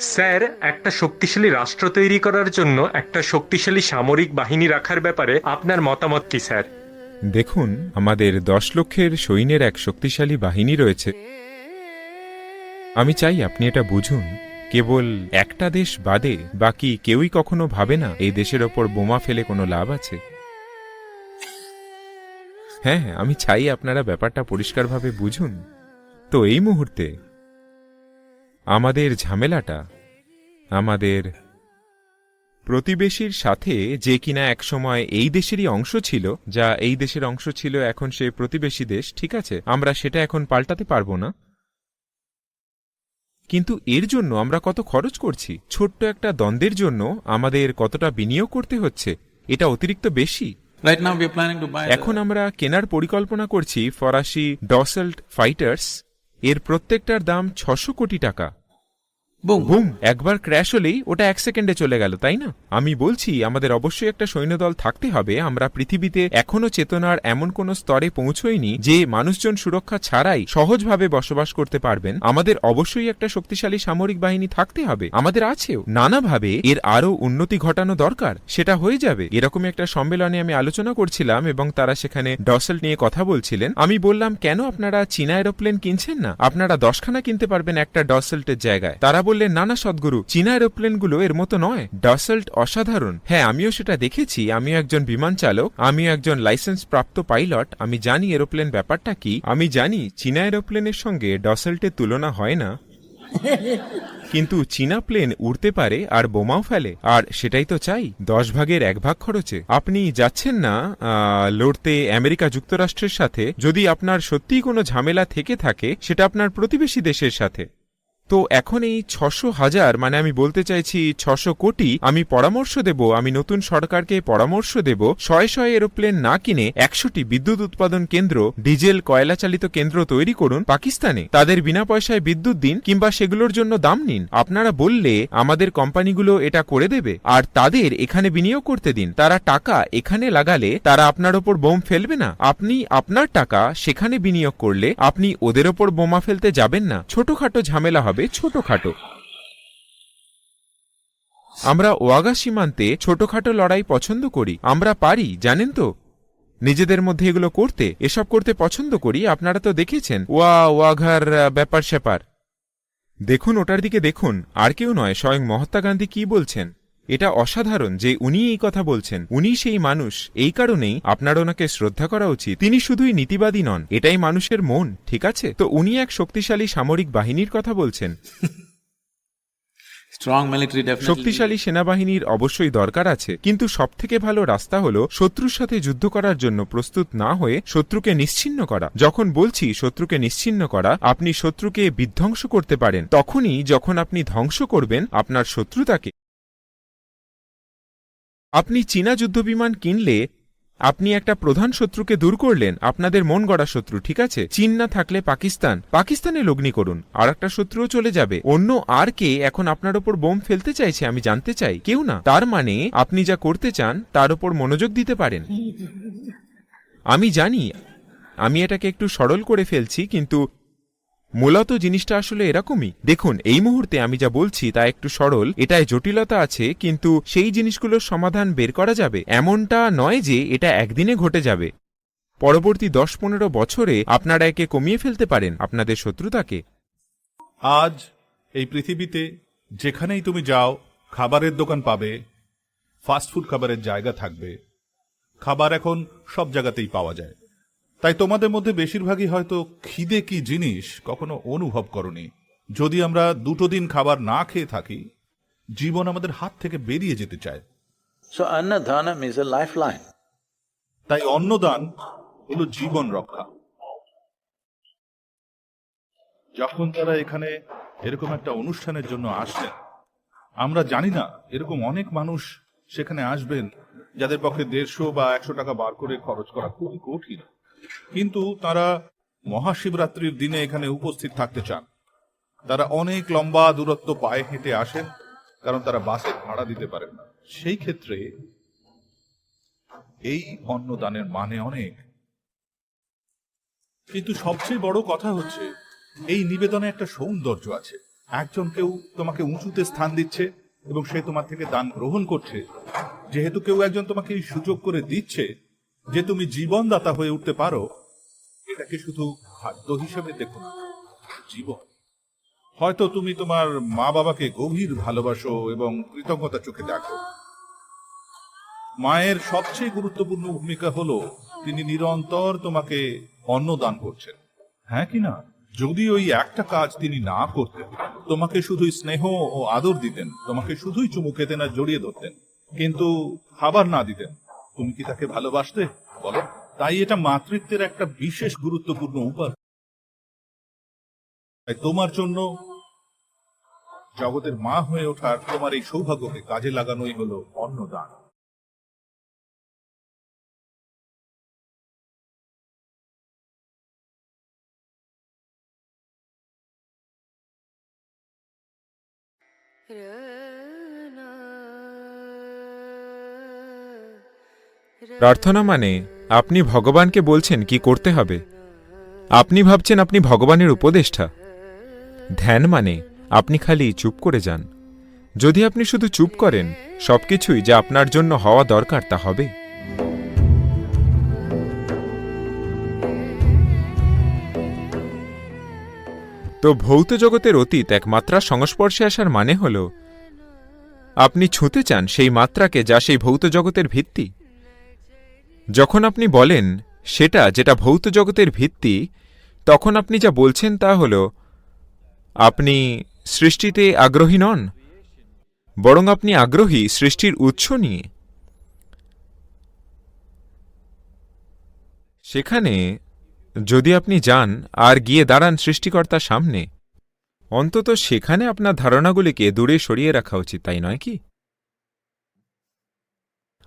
Sir একটা শক্তিশালী রাষ্ট্র তৈরি করার জন্য একটা শক্তিশালী সামরিক বাহিনী রাখার ব্যাপারে আপনার মতামত কি স্যার? দেখুন আমাদের দশ লক্ষের সৈন্যের এক শক্তিশালী বাহিনী রয়েছে। আমি চাই আপনি এটা বুঝুন। কেবল একটা দেশ বাদে বাকি কেউই কখনো ভাবে না এই দেশের ওপর বোমা ফেলে কোনো লাভ আছে। হ্যাঁ হ্যাঁ, আমি চাই আপনারা ব্যাপারটা পরিষ্কারভাবে বুঝুন। তো এই মুহূর্তে আমাদের ঝামেলাটা আমাদের প্রতিবেশীর সাথে যে কিনা একসময় এই দেশেরই অংশ ছিল যা এই দেশের অংশ ছিল এখন সে প্রতিবেশী দেশ ঠিক আছে? আমরা সেটা এখন পাল্টাতে পারব না। কিন্তু এর জন্য আমরা কত খরচ করছি? ছোট্ট একটা দ্বন্দ্বের জন্য আমাদের কতটা বিনিয়োগ করতে হচ্ছে? এটা অতিরিক্ত বেশি। এখন আমরা কেনার পরিকল্পনা করছি ফরাসি ডসেল্ট ফাইটার্স। এর প্রত্যেকটার দাম ছশো কোটি টাকা। বুম। একবার ক্র্যাশ হলেই ওটা এক সেকেন্ডে চলে গেল তাই না? আমি বলছি আমাদের অবশ্যই একটা সৈন্যদল থাকতে হবে। আমরা পৃথিবীতে এখনও চেতনার এমন কোন স্তরে পৌঁছইনি যে মানুষজন সুরক্ষা ছাড়াই সহজভাবে বসবাস করতে পারবেন। আমাদের অবশ্যই একটা শক্তিশালী সামরিক বাহিনী থাকতে হবে। আমাদের আছেও। নানাভাবে এর আরও উন্নতি ঘটানো দরকার। সেটা হয়ে যাবে। এরকমই একটা সম্মেলনে আমি আলোচনা করছিলাম এবং তারা সেখানে ডসেল নিয়ে কথা বলছিলেন। আমি বললাম কেন আপনারা চীনা এরোপ্লেন কিনছেন না? আপনারা দশখানা কিনতে পারবেন একটা ডসেল্টের জায়গায়। তারা বললেন না না সদ্গুরু, চীনা এরোপ্লেনগুলো এর মতো নয়। ডসেল্ট অসাধারণ। হ্যাঁ আমিও সেটা দেখেছি। আমিও একজন বিমান চালক, আমিও একজন লাইসেন্স প্রাপ্ত পাইলট। আমি জানি এরোপ্লেন ব্যাপারটা কি। আমি জানি চীনা এরোপ্লেনের সঙ্গে ডসেল্টের তুলনা হয় না। কিন্তু চীনা প্লেন উড়তে পারে আর বোমাও ফেলে। আর সেটাই তো চাই, দশ ভাগের এক ভাগ খরচে। আপনি যাচ্ছেন না লড়তে আমেরিকা যুক্তরাষ্ট্রের সাথে। যদি আপনার সত্যিই কোনো ঝামেলা থেকে থাকে, সেটা আপনার প্রতিবেশী দেশের সাথে। তো এখন এই ছশো হাজার মানে আমি বলতে চাইছি ছশো কোটি, আমি পরামর্শ দেব, আমি নতুন সরকারকে পরামর্শ দেব, শয়ে শয়ে এরোপ্লেন না কিনে একশোটি বিদ্যুৎ উৎপাদন কেন্দ্র, ডিজেল কয়লা চালিত কেন্দ্র তৈরি করুন পাকিস্তানে। তাদের বিনা পয়সায় বিদ্যুৎ দিন কিংবা সেগুলোর জন্য দাম নিন। আপনারা বললে আমাদের কোম্পানিগুলো এটা করে দেবে, আর তাদের এখানে বিনিয়োগ করতে দিন। তারা টাকা এখানে লাগালে তারা আপনার ওপর বোম ফেলবে না। আপনি আপনার টাকা সেখানে বিনিয়োগ করলে আপনি ওদের ওপর বোমা ফেলতে যাবেন না। ছোটখাটো ঝামেলা হবে। ছোটখাটো। আমরা ওয়াগা সীমান্তে ছোটখাটো লড়াই পছন্দ করি। আমরা পারি, জানেন তো? নিজেদের মধ্যে এগুলো করতে, এসব করতে পছন্দ করি। আপনারা তো দেখেছেন। ওয়া, ওয়াঘার ব্যাপার স্যাপার দেখুন, ওটার দিকে দেখুন। আর কেউ নয়, স্বয়ং মহাত্মা গান্ধী কি বলছেন? এটা অসাধারণ যে উনি এই কথা বলছেন। উনি সেই মানুষ এই কারণেই আপনার ওনাকে শ্রদ্ধা করা উচিত। তিনি শুধুই নীতিবাদী নন এটাই মানুষের মন ঠিক আছে? তো উনি এক শক্তিশালী সামরিক বাহিনীর কথা বলছেন। শক্তিশালী সেনাবাহিনীর অবশ্যই দরকার আছে কিন্তু সবথেকে ভালো রাস্তা হল শত্রুর সাথে যুদ্ধ করার জন্য প্রস্তুত না হয়ে শত্রুকে নিশ্চিন্ন করা। যখন বলছি শত্রুকে নিশ্চিন্ন করা আপনি শত্রুকে বিধ্বংস করতে পারেন। তখনই যখন আপনি ধ্বংস করবেন আপনার শত্রুতাকে আপনি চীনা যুদ্ধবিমান কিনলে আপনি একটা প্রধান শত্রুকে দূর করলেন, আপনাদের মন গড়া শত্রু, ঠিক আছে? চীন না থাকলে পাকিস্তান। পাকিস্তানে লগ্নি করুন, আর একটা শত্রুও চলে যাবে। অন্য আর কে এখন আপনার ওপর বোম ফেলতে চাইছে, আমি জানতে চাই। কেউ না। তার মানে আপনি যা করতে চান, তার ওপর মনোযোগ দিতে পারেন। আমি জানি, আমি এটাকে একটু সরল করে ফেলছি, কিন্তু মূলত জিনিসটা আসলে এরকমই। দেখুন, এই মুহূর্তে আমি যা বলছি তা একটু সরল, এটায় জটিলতা আছে, কিন্তু সেই জিনিসগুলোর সমাধান বের করা যাবে। এমনটা নয় যে এটা একদিনে ঘটে যাবে। পরবর্তী দশ পনেরো বছরে আপনারা একে কমিয়ে ফেলতে পারেন আপনাদের শত্রুতাকে। আজ এই পৃথিবীতে যেখানেই তুমি যাও, খাবারের দোকান পাবে ফাস্টফুড খাবারের জায়গা থাকবে। খাবার এখন সব জায়গাতেই পাওয়া যায়। তাই তোমাদের মধ্যে বেশিরভাগই হয়তো খিদে কি জিনিস কখনো অনুভব করনি। যদি আমরা দুটো দিন খাবার না খেয়ে থাকি জীবন আমাদের হাত থেকে বেরিয়ে যেতে চায়. তাই অন্নদান হলো জীবন রক্ষা। যখন তারা এখানে এরকম একটা অনুষ্ঠানের জন্য আসেন আমরা জানি না এরকম অনেক মানুষ সেখানে আসবেন যাদের পক্ষে দেড়শো বা একশো টাকা বার করে খরচ করা খুবই কঠিন। কিন্তু তারা মহাশিবরাত্রির দিনে এখানে উপস্থিত থাকতে চান। তারা অনেক লম্বা দূরত্ব পায়ে হেঁটে আসেন, কারণ তারা বাসে ভাড়া দিতে পারেন না। সেই ক্ষেত্রে এই অন্নদানের মানে অনেক। কিন্তু সবচেয়ে বড় কথা হচ্ছে, এই নিবেদনে একটা সৌন্দর্য আছে। একজন কেউ তোমাকে উঁচুতে স্থান দিচ্ছে এবং সে তোমার থেকে দান গ্রহণ করছে। যেহেতু কেউ একজন তোমাকে এই সুযোগ করে দিচ্ছে যে তুমি জীবনদাতা হয়ে উঠতে পারো, এটাকে শুধু খাদ্য হিসেবে দেখো না, জীবন। হয়তো তুমি তোমার মা বাবাকে গভীর ভালোবাসো এবং কৃতজ্ঞতা চোখে দেখো। মায়ের সবচেয়ে গুরুত্বপূর্ণ ভূমিকা হলো, তিনি নিরন্তর তোমাকে অন্ন দান করছেন। হ্যাঁ কি না? যদি ওই একটা কাজ তিনি না করতেন, তোমাকে শুধুই স্নেহ ও আদর দিতেন, তোমাকে শুধুই চুমু খেতেন আর জড়িয়ে ধরতেন, কিন্তু খাবার না দিতেন তুমি কি তাকে ভালোবাসতে? বলো। তাই এটা মাতৃত্বের একটা বিশেষ গুরুত্বপূর্ণ উপায়। তাই তোমার জন্য জগতের মা হয়ে ওঠার তোমার এই সৌভাগ্যকে কাজে লাগানোই হলো অন্নদান। প্রার্থনা মানে আপনি ভগবানকে বলছেন কি করতে হবে। আপনি ভাবছেন আপনি ভগবানের উপদেষ্টা। ধ্যান মানে আপনি খালি চুপ করে যান। যদি আপনি শুধু চুপ করেন, সবকিছুই যা আপনার জন্য হওয়া দরকার তা হবে। তো ভৌত জগতের অতীত এক মাত্রার সংস্পর্শে আসার মানে হল, আপনি ছুঁতে চান সেই মাত্রাকে যা সেই ভৌত জগতের ভিত্তি। যখন আপনি বলেন সেটা যেটা ভৌত জগতের ভিত্তি, তখন আপনি যা বলছেন তা হল, আপনি সৃষ্টিতে আগ্রহী নন, বরং আপনি আগ্রহী সৃষ্টির উৎস নিয়ে। সেখানে যদি আপনি যান আর গিয়ে দাঁড়ান সৃষ্টিকর্তার সামনে, অন্তত সেখানে আপনার ধারণাগুলিকে দূরে সরিয়ে রাখা উচিত, তাই নয় কি?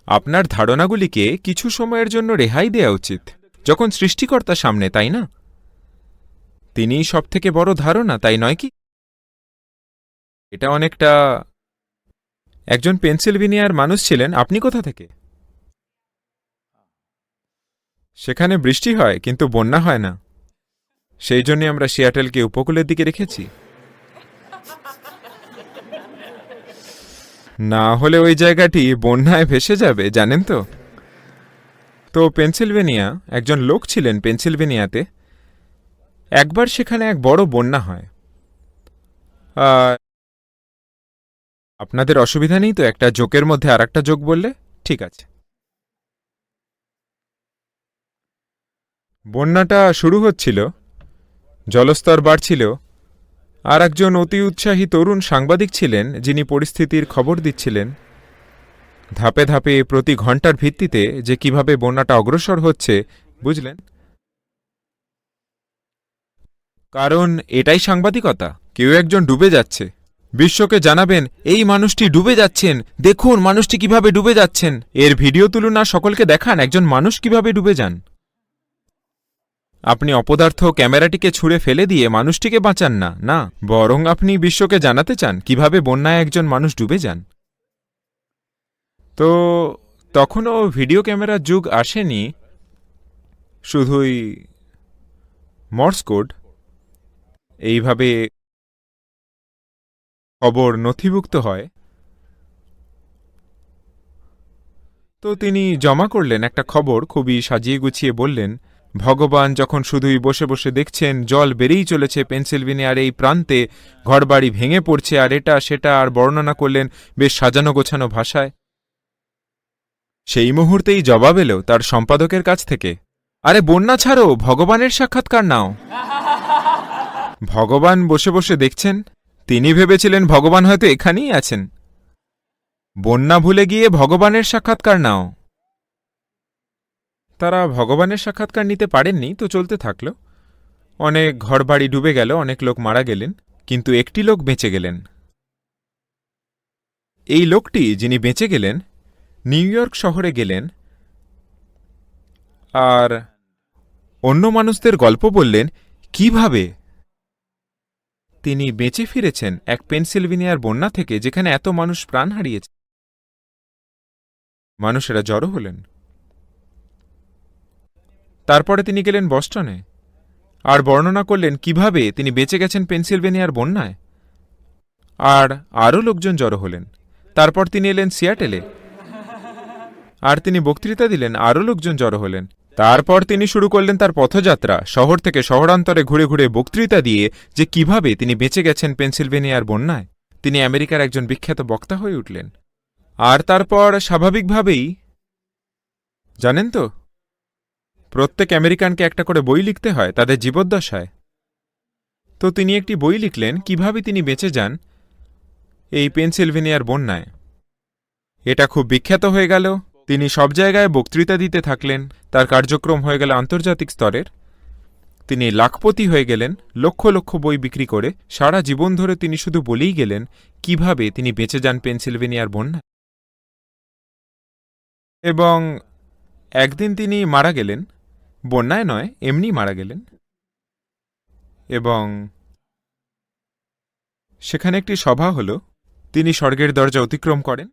আপনার ধারণাগুলিকে কিছু সময়ের জন্য রেহাই দেওয়া উচিত, যখন সৃষ্টিকর্তা সামনে, তাই না? তিনিই সবথেকে বড় ধারণা, তাই নয় কি? এটা অনেকটা একজন পেনসিলভেনিয়ার মানুষ ছিলেন, আপনি কোথা থেকে? সেখানে বৃষ্টি হয়, কিন্তু বন্যা হয় না। সেই জন্যে আমরা সিয়াটেলকে উপকূলের দিকে রেখেছি। না হলে ওই জায়গাটি বন্যায় ভেসে যাবে, জানেন তো? তো পেনসিলভেনিয়া, একজন লোক ছিলেন পেনসিলভেনিয়াতে। একবার সেখানে এক বড় বন্যা হয়। আপনাদের অসুবিধা নেই তো একটা জোকের মধ্যে আর একটা যোগ বললে? ঠিক আছে। বন্যাটা শুরু হচ্ছিল, জলস্তর বাড়ছিল আর একজন অতি উৎসাহী তরুণ সাংবাদিক ছিলেন, যিনি পরিস্থিতির খবর দিচ্ছিলেন। ধাপে ধাপে প্রতি ঘণ্টার ভিত্তিতে যে কীভাবে বন্যাটা অগ্রসর হচ্ছে, বুঝলেন? কারণ এটাই সাংবাদিকতা, কেউ একজন ডুবে যাচ্ছে। বিশ্বকে জানাবেন, এই মানুষটি ডুবে যাচ্ছেন, দেখুন মানুষটি কীভাবে ডুবে যাচ্ছেন। এর ভিডিও তুলুন সকলকে দেখান, একজন মানুষ কীভাবে ডুবে যান। আপনি অপদার্থ ক্যামেরাটিকে ছুঁড়ে ফেলে দিয়ে মানুষটিকে বাঁচান না না। বরং আপনি বিশ্বকে জানাতে চান, কীভাবে বন্যায় একজন মানুষ ডুবে যান। তো, তখনও ভিডিও ক্যামেরার যুগ আসেনি। শুধুই মর্স কোড। এইভাবে খবর নথিভুক্ত হয়। তো তিনি জমা করলেন একটা খবর, খুবই সাজিয়ে গুছিয়ে বললেন ভগবান যখন শুধুই বসে বসে দেখছেন, জল বেড়েই চলেছে পেনসিলভেনিয়ার এই প্রান্তে, ঘরবাড়ি ভেঙে পড়ছে, আর এটা সেটা আর বর্ণনা করলেন বেশ সাজানো গোছানো ভাষায়। সেই মুহূর্তেই জবাব এলো তার সম্পাদকের কাছ থেকে, আরে বন্যা ছাড়ো, ভগবানের সাক্ষাৎকার নাও। ভগবান বসে বসে দেখছেন, তিনি ভেবেছিলেন ভগবান হয়তো এখানেই আছেন। বন্যা ভুলে গিয়ে ভগবানের সাক্ষাৎকার নাও। তারা ভগবানের সাক্ষাৎকার নিতে পারেননি তো চলতে থাকল। অনেক ঘরবাড়ি ডুবে গেল, অনেক লোক মারা গেলেন, কিন্তু একটি লোক বেঁচে গেলেন। এই লোকটি যিনি বেঁচে গেলেন, নিউ ইয়র্ক শহরে গেলেন আর অন্য মানুষদের গল্প বললেন, কীভাবে? তিনি বেঁচে ফিরেছেন এক পেনসিলভেনিয়ার বন্যা থেকে, যেখানে এত মানুষ প্রাণ হারিয়েছে। মানুষেরা জড়ো হলেন। তারপরে তিনি গেলেন বস্টনে। আর বর্ণনা করলেন, কীভাবে তিনি বেঁচে গেছেন পেনসিলভেনিয়ার বন্যায়? আর আরও লোকজন জড়ো হলেন। তারপর তিনি এলেন সিয়াটেলে। আর তিনি বক্তৃতা দিলেন, আরও লোকজন জড়ো হলেন। তারপর তিনি শুরু করলেন তার পথযাত্রা, শহর থেকে শহরান্তরে ঘুরে ঘুরে বক্তৃতা দিয়ে যে কীভাবে তিনি বেঁচে গেছেন পেনসিলভেনিয়ার বন্যায়। তিনি আমেরিকার একজন বিখ্যাত বক্তা হয়ে উঠলেন। আর তারপর স্বাভাবিকভাবেই, জানেন তো প্রত্যেক আমেরিকানকে একটা করে বই লিখতে হয়, তাদের জীবদ্দশায়। তো তিনি একটি বই লিখলেন, কীভাবে তিনি বেঁচে যান? এই পেনসিলভেনিয়ার বন্যায়। এটা খুব বিখ্যাত হয়ে গেল। তিনি সব জায়গায় বক্তৃতা দিতে থাকলেন। তার কার্যক্রম হয়ে গেল আন্তর্জাতিক স্তরের। তিনি লাখপতি হয়ে গেলেন, লক্ষ লক্ষ বই বিক্রি করে। সারা জীবন ধরে তিনি শুধু বলেই গেলেন, কীভাবে তিনি বেঁচে যান পেনসিলভেনিয়ার বন্যায়। এবং একদিন তিনি মারা গেলেন। বন্যায় নয়, এমনি মারা গেলেন। এবং সেখানে একটি সভা হল, তিনি স্বর্গের দরজা অতিক্রম করেন।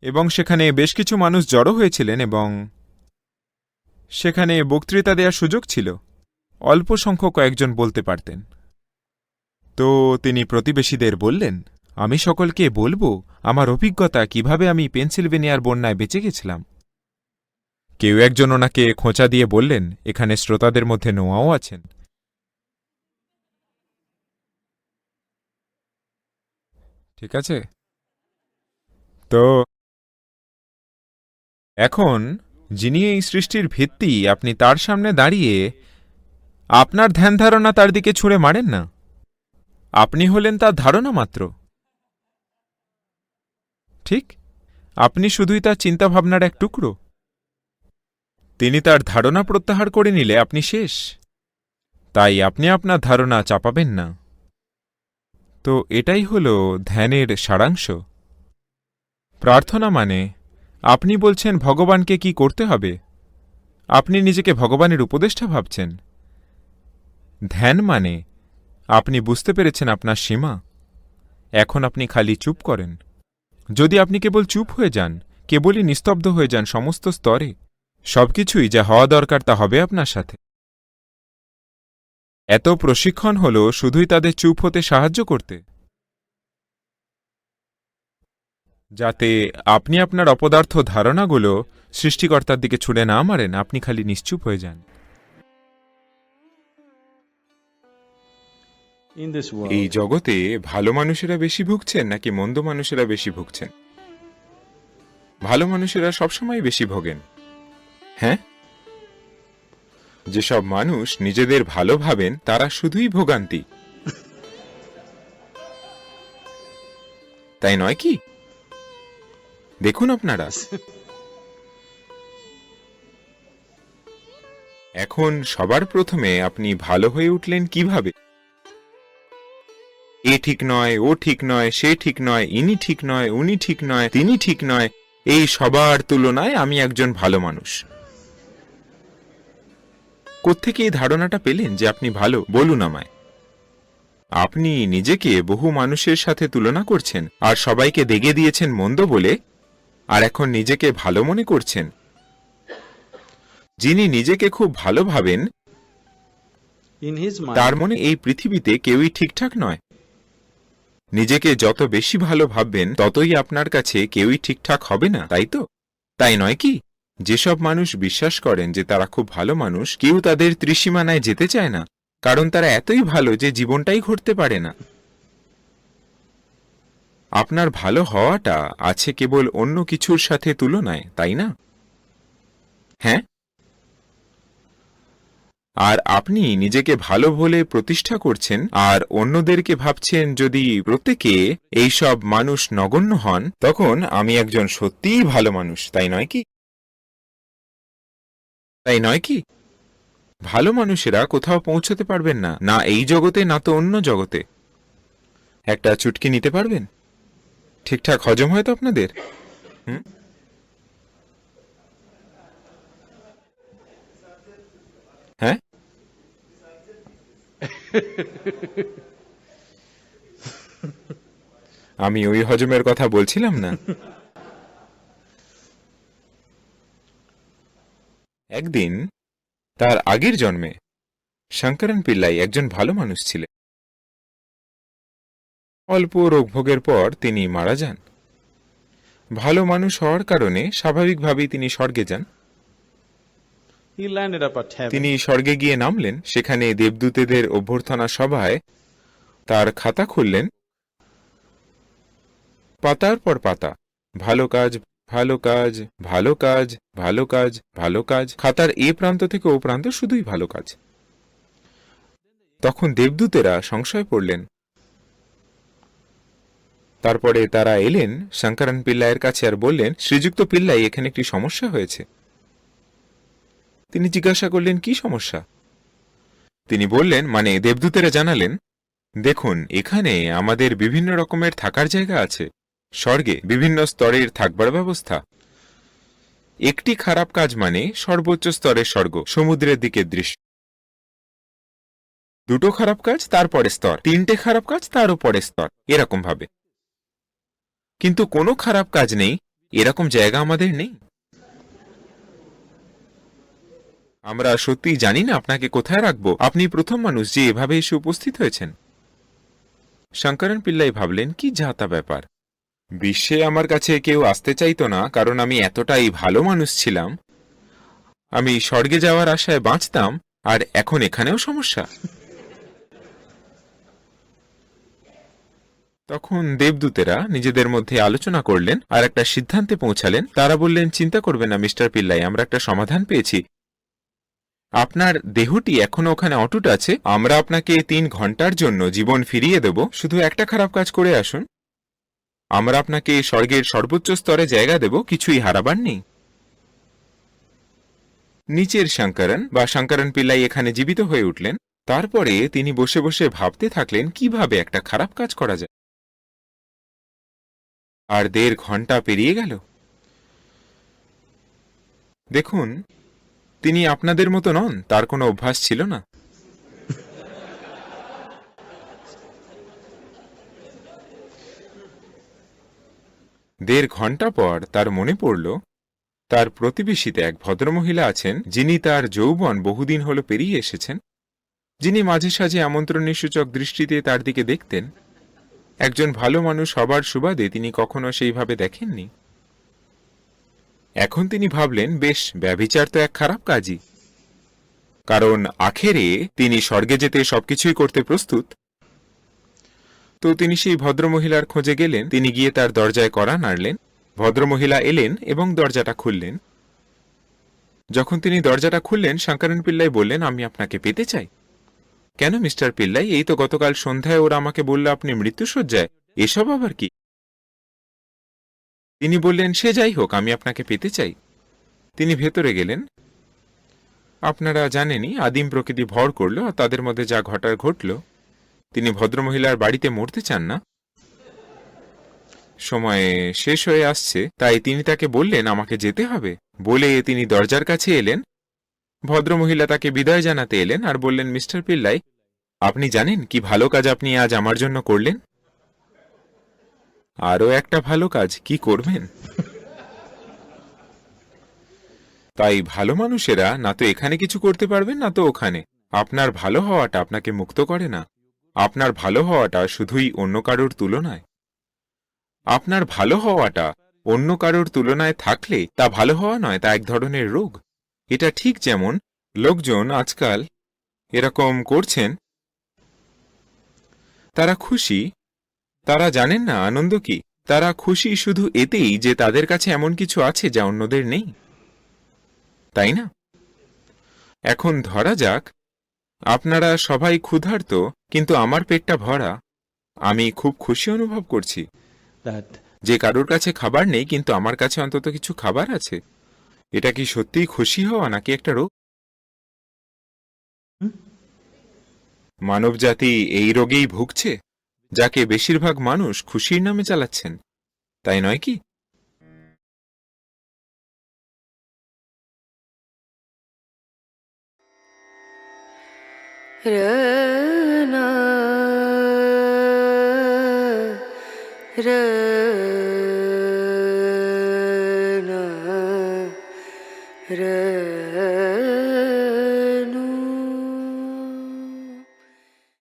এবং সেখানে বেশ কিছু মানুষ জড়ো হয়েছিলেন এবং সেখানে বক্তৃতা দেওয়ার সুযোগ ছিল, অল্প সংখ্যক কয়েকজন বলতে পারতেন। তো তিনি প্রতিবেশীদের বললেন, আমি সকলকে বলব, আমার অভিজ্ঞতা কীভাবে আমি পেনসিলভেনিয়ার বন্যায় বেঁচে গেছিলাম? কেউ একজন ওনাকে খোঁচা দিয়ে বললেন, এখানে শ্রোতাদের মধ্যে নোয়াও আছেন। ঠিক আছে। তো এখন যিনি এই সৃষ্টির ভিত্তি, আপনি তার সামনে দাঁড়িয়ে আপনার ধ্যান ধারণা তার দিকে ছুঁড়ে মারেন না। আপনি হলেন তার ধারণা মাত্র। ঠিক? আপনি শুধুই তার চিন্তাভাবনার এক টুকরো। তিনি তার ধারণা প্রত্যাহার করে নিলে আপনি শেষ। তাই আপনি আপনার ধারণা চাপাবেন না। তো এটাই হল ধ্যানের সারাংশ। প্রার্থনা মানে আপনি বলছেন ভগবানকে কি করতে হবে? আপনি নিজেকে ভগবানের উপদেষ্টা ভাবছেন। ধ্যান মানে আপনি বুঝতে পেরেছেন আপনার সীমা। এখন আপনি খালি চুপ করেন। যদি আপনি কেবল চুপ হয়ে যান, কেবলই নিস্তব্ধ হয়ে যান সমস্ত স্তরে সবকিছুই যা হওয়া দরকার তা হবে আপনার সাথে। এত প্রশিক্ষণ হল শুধুই তাদের চুপ হতে সাহায্য করতে। যাতে আপনি আপনার অপদার্থ ধারণাগুলো সৃষ্টিকর্তার দিকে ছুড়ে না মারেন আপনি খালি নিশ্চুপ হয়ে যান। এই জগতে ভালো মানুষেরা বেশি ভুগছেন নাকি মন্দ মানুষেরা বেশি ভুগছেন? ভালো মানুষেরা সবসময় বেশি ভোগেন। হ্যাঁ? যেসব মানুষ নিজেদের ভালো ভাবেন, তারা শুধুই ভোগান্তি। তাই নয় কি? দেখুন আপনারা। এখন সবার প্রথমে আপনি ভালো হয়ে উঠলেন কীভাবে? এ ঠিক নয়, ও ঠিক নয়, সে ঠিক নয়, ইনি ঠিক নয়, উনি ঠিক নয়, তিনি ঠিক নয়, এই সবার তুলনায় আমি একজন ভালো মানুষ। কোত্থেকে এই ধারণাটা পেলেন যে আপনি ভালো? বলুন আমায়। আপনি নিজেকে বহু মানুষের সাথে তুলনা করছেন আর সবাইকে দেগে দিয়েছেন মন্দ বলে আর এখন নিজেকে ভালো মনে করছেন। যিনি নিজেকে খুব ভালো ভাবেন তার মনে এই পৃথিবীতে কেউই ঠিকঠাক নয়। নিজেকে যত বেশি ভালো ভাববেন ততই আপনার কাছে কেউই ঠিকঠাক হবে না তাই তো? তাই নয় কি? যেসব মানুষ বিশ্বাস করেন যে তারা খুব ভালো মানুষ, কেউ তাদের ত্রিসীমানায় যেতে চায় না, কারণ তারা এতই ভালো যে জীবনটাই ঘটতে পারে না। আপনার ভালো হওয়াটা আছে কেবল অন্য কিছুর সাথে তুলনায়, তাই না? হ্যাঁ? আর আপনি নিজেকে ভালো বলে প্রতিষ্ঠা করছেন, আর অন্যদেরকে ভাবছেন যদি প্রত্যেকে এইসব মানুষ নগণ্য হন, তখন আমি একজন সত্যিই ভালো মানুষ, তাই নয় কি? তাই নয় কি? ভালো মানুষেরা কোথাও পৌঁছতে পারবেন না। না এই জগতে, না তো অন্য জগতে। একটা চুটকি নিতে পারবেন? ঠিকঠাক হজম হয় তো আপনাদের? হ্যাঁ? আমি ওই হজমের কথা বলছিলাম না। একদিন তার আগের জন্মে শঙ্করন পিল্লাই একজন ভালো মানুষ ছিলেন। অল্প রোগভোগের পর তিনি মারা যান। ভালো মানুষ হওয়ার কারণে স্বাভাবিকভাবেই তিনি স্বর্গে যান. তিনি স্বর্গে গিয়ে নামলেন সেখানে দেবদূতেদের অভ্যর্থনা সভায় তার খাতা খুললেন। পাতার পর পাতা ভালো কাজ ভালো কাজ ভালো কাজ ভালো কাজ ভালো কাজ। খাতার এ প্রান্ত থেকে ও প্রান্ত শুধুই ভালো কাজ। তখন দেবদূতেরা সংশয় পড়লেন। তারপরে তারা এলেন, শঙ্করন পিল্লাইয়ের কাছে আর বললেন, শ্রীযুক্ত পিল্লাই, এখানে একটি সমস্যা হয়েছে। তিনি জিজ্ঞাসা করলেন, কি সমস্যা? তিনি বললেন মানে দেবদূতেরা জানালেন, দেখুন, এখানে আমাদের বিভিন্ন রকমের থাকার জায়গা আছে। স্বর্গে বিভিন্ন স্তরের থাকবার ব্যবস্থা। একটি খারাপ কাজ মানে সর্বোচ্চ স্তরের স্বর্গ, সমুদ্রের দিকের দৃশ্য। দুটো খারাপ কাজ তারপরে স্তর। তিনটে খারাপ কাজ তার পরে স্তর। এরকম ভাবে। কিন্তু কোনো খারাপ কাজ নেই, এরকম জায়গা আমাদের নেই। আমরা সত্যি জানি না আপনাকে কোথায় রাখব। আপনি প্রথম মানুষ যে এভাবে এসে উপস্থিত হয়েছেন। শঙ্করন পিল্লাই ভাবলেন, কি যাতা ব্যাপার? বিশ্বে আমার কাছে কেউ আসতে চাইতো না, কারণ আমি এতটাই ভালো মানুষ ছিলাম। আমি স্বর্গে যাওয়ার আশায় বাঁচতাম, আর এখন এখানেও সমস্যা। তখন দেবদূতেরা নিজেদের মধ্যে আলোচনা করলেন, আর একটা সিদ্ধান্তে পৌঁছালেন। তারা বললেন, চিন্তা করবেন না, মিস্টার পিল্লাই, আমরা একটা সমাধান পেয়েছি। আপনার দেহটি এখনও ওখানে অটুট আছে। আমরা আপনাকে তিন ঘণ্টার জন্য জীবন ফিরিয়ে দেব। শুধু একটা খারাপ কাজ করে আসুন। আমরা আপনাকে স্বর্গের সর্বোচ্চ স্তরে জায়গা দেব, কিছুই হারাবার নেই নিচের শঙ্করন বা শঙ্করন পিল্লাই এখানে জীবিত হয়ে উঠলেন। তারপরে তিনি বসে বসে ভাবতে থাকলেন, কীভাবে একটা খারাপ কাজ করা যায়? আর দেড় ঘণ্টা পেরিয়ে গেল। দেখুন, তিনি আপনাদের মতো নন, তার কোনো অভ্যাস ছিল না। দেড় ঘণ্টা পর তার মনে পড়ল, তার প্রতিবেশীতে এক ভদ্রমহিলা আছেন যিনি তার যৌবন বহুদিন হল পেরিয়ে এসেছেন। যিনি মাঝে সাঝে আমন্ত্রণের সূচক দৃষ্টিতে তার দিকে দেখতেন। একজন ভালো মানুষ হবার সুবাদে তিনি কখনো সেইভাবে দেখেননি। এখন তিনি ভাবলেন, বেশ, ব্যভিচার তো এক খারাপ কাজই। কারণ আখেরে তিনি স্বর্গে যেতে সবকিছুই করতে প্রস্তুত। তো তিনি সেই ভদ্রমহিলার খোঁজে গেলেন। তিনি গিয়ে তার দরজায় কড়া নাড়লেন। ভদ্রমহিলা এলেন এবং দরজাটা খুললেন। যখন তিনি দরজাটা খুললেন শঙ্করন পিল্লাই বললেন, আমি আপনাকে পেতে চাই। কেন মিস্টার পিল্লাই? এই তো গতকাল সন্ধ্যায় ওরা আমাকে বলল আপনি মৃত্যুসজ্জায় এসব আবার কি? তিনি বললেন, সে যাই হোক, আমি আপনাকে পেতে চাই। তিনি ভেতরে গেলেন। আপনারা জানেনই, আদিম প্রকৃতি ভর করল তাদের মধ্যে যা ঘটার ঘটল তিনি ভদ্রমহিলার বাড়িতে মরতে চান না? সময় শেষ হয়ে আসছে, তাই তিনি তাকে বললেন, আমাকে যেতে হবে। বলে তিনি দরজার কাছে এলেন। ভদ্রমহিলা তাকে বিদায় জানাতে এলেন আর বললেন, মিস্টার পিল্লাই, আপনি জানেন কি ভালো কাজ আপনি আজ আমার জন্য করলেন? আরও একটা ভালো কাজ কি করবেন? তাই ভালো মানুষেরা, না তো এখানে কিছু করতে পারবেন, না তো ওখানে। আপনার ভালো হওয়াটা আপনাকে মুক্ত করে না। আপনার ভালো হওয়াটা শুধুই অন্য কারোর তুলনায়। আপনার ভালো হওয়াটা অন্য কারোর তুলনায় থাকলে তা ভালো হওয়া নয়, তা এক ধরনের রোগ। এটা ঠিক যেমন লোকজন আজকাল এরকম করছেন। তারা খুশি, তারা জানেন না আনন্দ কি। তারা খুশি শুধু এতেই যে তাদের কাছে এমন কিছু আছে যা অন্যদের নেই। তাই না? এখন ধরা যাক আপনারা সবাই ক্ষুধার্ত কিন্তু আমার পেটটা ভরা। আমি খুব খুশি অনুভব করছি। যে কারোর কাছে খাবার নেই কিন্তু আমার কাছে অন্তত কিছু খাবার আছে। এটা কি সত্যিই খুশি হওয়া নাকি একটা রোগ? মানবজাতি এই রোগেই ভুগছে যাকে বেশিরভাগ মানুষ খুশির নামে চালাচ্ছেন। তাই নয় কি? र